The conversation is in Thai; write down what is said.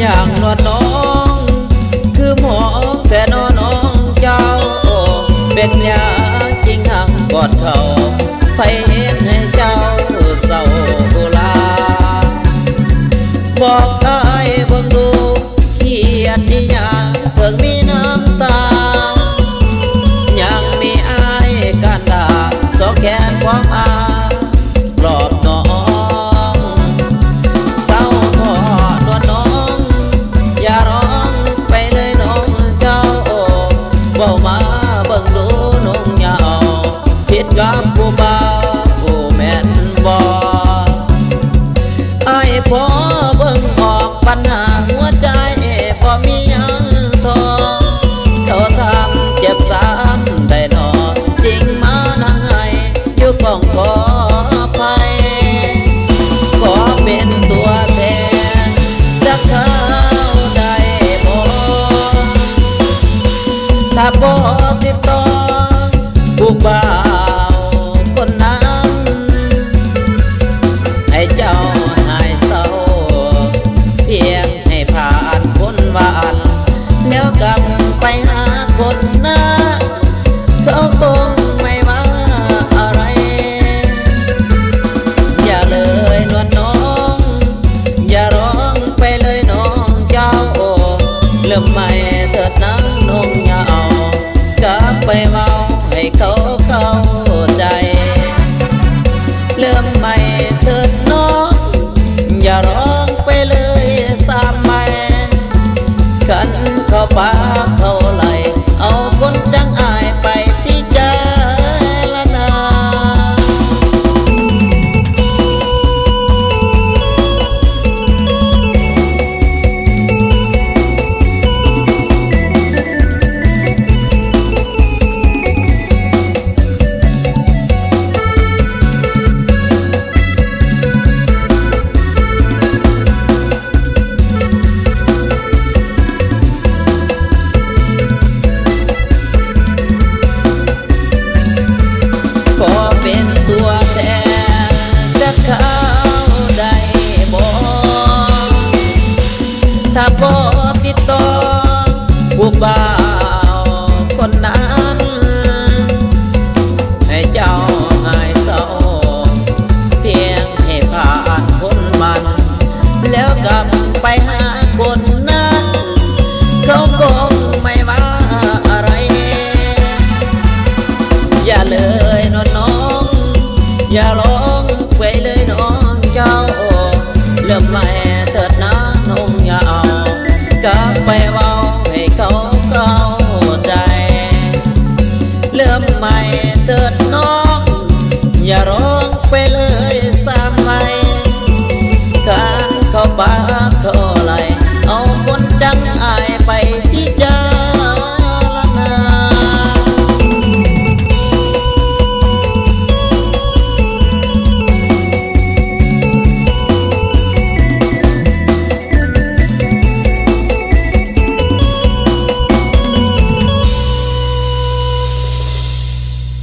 อย่างนวดน้อง คือหมอแต่นอน้องเจ้า เป็นยาจริงหังกอดเขาไปเห็นให้เจ้าเศร้าโบลาบอก eu concordo of my ถ้าบอติดต่อผู้บ่าวคนนั้น ให้เจ้าหายเศร้าเพียงให้ผ่านคนมัน แล้วกลับไปหาคนนั้น เขาคงไม่ว่าอะไร อย่าเลยน้อง อย่ารอ Yaron